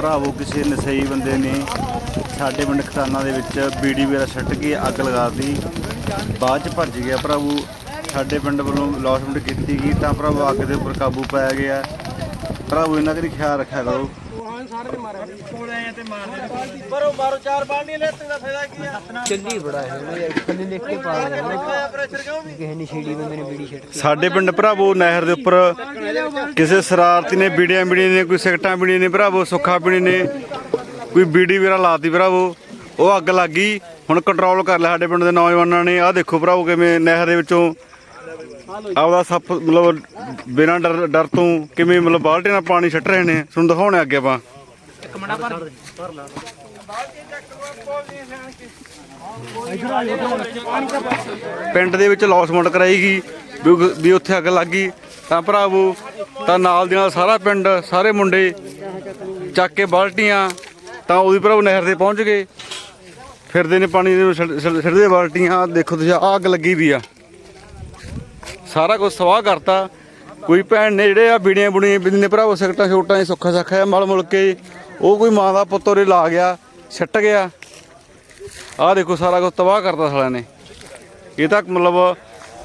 ਭਰਾਵੋ, ਕਿਸੇ ਨਸ਼ਈ ਬੰਦੇ ਨੇ ਸਾਡੇ ਪਿੰਡ ਖਤਾਨਾ ਦੇ ਵਿੱਚ ਬੀੜੀ ਵਗੈਰਾ ਛੱਟ ਕੇ ਅੱਗ ਲਗਾਤੀ ਬਾਅਦ ਚ ਭੱਜ ਗਿਆ ਭਰਾਵੋ। ਸਾਡੇ ਪਿੰਡ ਵੱਲੋਂ ਲੌਸਮੈਂਟ ਕੀਤੀ ਗਈ ਤਾਂ ਭਰਾਵੋ ਅੱਗ ਦੇ ਉੱਪਰ ਕਾਬੂ ਪਾਇਆ ਗਿਆ। ਭਰਾਵੋ ਇਹਨਾਂ ਦਾ ਖਿਆਲ ਰੱਖਿਆ ਕਰੋ। ਬਰੋ ਬਾਰੋ ਚਾਰ ਬਾਲਟੀਆਂ ਲੈਤੇ ਦਾ ਫਾਇਦਾ ਕੀ ਆ? ਚੱਲੀ ਬੜਾ ਹੈ ਉਹਨੇ ਥੱਲੇ ਲਿਖ ਕੇ ਪਾ ਦਿਆ ਉਹਨੇ ਪ੍ਰੈਸ਼ਰ ਕਿਉਂ ਵੀ? ਕਿਸੇ ਨੇ ਛੇੜੀ ਬੰਦੇ ਨੇ ਬੀੜੀ ਛੱਡ ਸਾਡੇ ਪਿੰਡ ਭਰਾਵੋ ਨਹਿਰ ਦੇ ਉੱਪਰ ਕਿਸੇ ਸ਼ਰਾਰਤੀ ਨੇ ਬੀੜੀਆਂ ਬੀੜੀ ਨੇ ਕੋਈ ਸਿਗਟਾਂ ਬੀੜੀ ਨੇ ਭਰਾਵੋ ਸੁੱਖਾ ਬੀੜੀ ਨੇ ਕੋਈ ਬੀੜੀ ਵਗੈਰਾ ਲਾਤੀ ਭਰਾਵੋ। ਉਹ ਅੱਗ ਲੱਗ ਗਈ ਹੁਣ ਕੰਟਰੋਲ ਕਰ ਲਿਆ ਸਾਡੇ ਪਿੰਡ ਦੇ ਨੌਜਵਾਨਾਂ ਨੇ। ਆਹ ਦੇਖੋ ਭਰਾਵੋ ਕਿਵੇਂ ਨਹਿਰ ਦੇ ਵਿੱਚੋਂ ਆਪਦਾ ਸੱਪ, ਮਤਲਬ ਬਿਨਾਂ ਡਰ ਡਰ ਤੋਂ ਕਿਵੇਂ ਮਤਲਬ ਬਾਲਟੇ ਨਾਲ ਪਾਣੀ ਛੱਟ ਰਹੇ ਨੇ? ਤੁਹਾਨੂੰ ਦਿਖਾਉਣੇ ਅੱਗੇ ਆਪਾਂ। ਪਿੰਡ ਦੇ ਵਿੱਚ ਲੌਸਮੈਂਟ ਕਰਾਈ ਗਈ ਵੀ ਉੱਥੇ ਅੱਗ ਲੱਗ ਗਈ। ਤਾਂ ਭਰਾਵੋ, ਤਾਂ ਨਾਲ ਦੀ ਨਾਲ ਸਾਰਾ ਪਿੰਡ, ਸਾਰੇ ਮੁੰਡੇ ਚੱਕ ਕੇ ਬਾਲਟੀਆਂ, ਤਾਂ ਉਹਦੀ ਭਰਾਵੋ ਨਹਿਰ ਤੇ ਪਹੁੰਚ ਗਏ। ਫਿਰਦੇ ਨੇ ਪਾਣੀ ਦੇ ਵਿੱਚ ਬਾਲਟੀਆਂ। ਦੇਖੋ ਤੁਸੀਂ, ਆਹ ਅੱਗ ਲੱਗੀ ਵੀ ਆ। ਸਾਰਾ ਕੁਝ ਸਵਾਹ ਕਰਤਾ। ਕੋਈ ਭੈਣ ਨੇ ਜਿਹੜੇ ਆ ਬੀੜੀਆਂ ਬੁੜੀਆਂ ਬਿੰਦ ਨੇ ਭਰਾਵੋ ਸਿਗਟਾਂ ਛੋਟਾਂ ਸੁੱਖਾ ਸੱਖਾ ਮਲ ਮੁਲ ਕੇ ਉਹ ਕੋਈ ਮਾਂ ਦਾ ਪੁੱਤ ਉਰੇ ਲਾ ਗਿਆ ਛੱਟ ਗਿਆ। ਆਹ ਦੇਖੋ ਸਾਰਾ ਕੁਝ ਤਬਾਹ ਕਰਤਾ ਸਾਲਿਆਂ ਨੇ। ਇਹ ਤਾਂ ਮਤਲਬ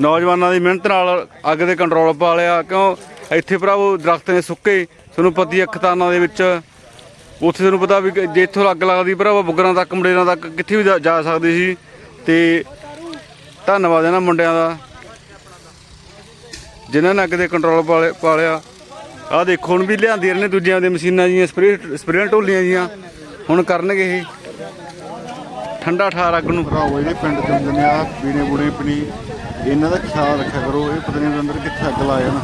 ਨੌਜਵਾਨਾਂ ਦੀ ਮਿਹਨਤ ਨਾਲ ਅੱਗ ਦੇ ਕੰਟਰੋਲ ਪਾ ਲਿਆ। ਕਿਉਂ? ਇੱਥੇ ਭਰਾਵੋ ਦਰਖਤ ਨੇ ਸੁੱਕੇ, ਤੁਹਾਨੂੰ ਪਤੀ ਹੈ ਦੇ ਵਿੱਚ। ਉੱਥੇ ਤੁਹਾਨੂੰ ਪਤਾ ਵੀ ਜੇ ਇੱਥੋਂ ਅੱਗ ਲੱਗਦੀ ਭਰਾਵੋ, ਬੁੱਗਰਾਂ ਤੱਕ, ਮੁੰਡੇਰਾਂ ਤੱਕ ਕਿੱਥੇ ਵੀ ਜਾ- ਜਾ ਸਕਦੀ ਸੀ। ਤੇ ਧੰਨਵਾਦ ਇਹਨਾਂ ਮੁੰਡਿਆਂ ਦਾ। ਜਿਨ੍ਹਾਂ ਨੇ ਅੱਗ ਦੇ ਕੰਟਰੋਲ ਪਾਲੇ- ਪਾ ਲਿਆ ਆਹ ਦੇਖੋ ਹੁਣ ਵੀ ਲਿਆਂਦੀਆਂ ਨੇ ਦੂਜਿਆਂ ਦੇ ਮਸ਼ੀਨਾਂ ਜੀਆਂ ਸਪਰੇ ਸਪਰੇਅ ਢੋਲੀਆਂ ਜੀਆਂ। ਹੁਣ ਕਰਨਗੇ ਇਹ। ਠੰਡਾ ਠਾਰ ਅੱਗ ਨੂੰ। ਭਰਾਓ ਜਿਹੜੇ ਪਿੰਡ ਚ ਹੁੰਦੇ ਨੇ ਆ ਪੀਣੇ ਬੁੜੇ ਪਣੀ ਇਹਨਾਂ ਦਾ ਖਿਆਲ ਰੱਖਿਆ ਕਰੋ ਇਹ ਪਤਾ ਨਹੀਂ ਅੰਦਰ ਕਿੱਥੇ ਅੱਗ ਲਾ ਜਾਣ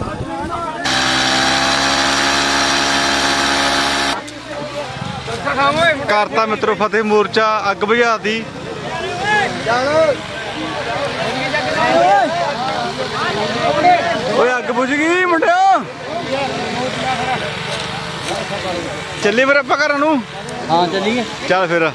ਕਰਤਾ ਮਿੱਤਰੋ ਫਤਿਹ ਮੋਰਚਾ ਅੱਗ ਬੁਝਾਤੀ ਓਏ ਅੱਗ ਬੁਝ ਗਈ ਮੁੰਡਿਓ। ਚੱਲੀ ਫਿਰ ਆਪਾਂ ਘਰਾਂ ਨੂੰ? ਹਾਂ ਚੱਲੀਏ। ਚੱਲ ਫਿਰ।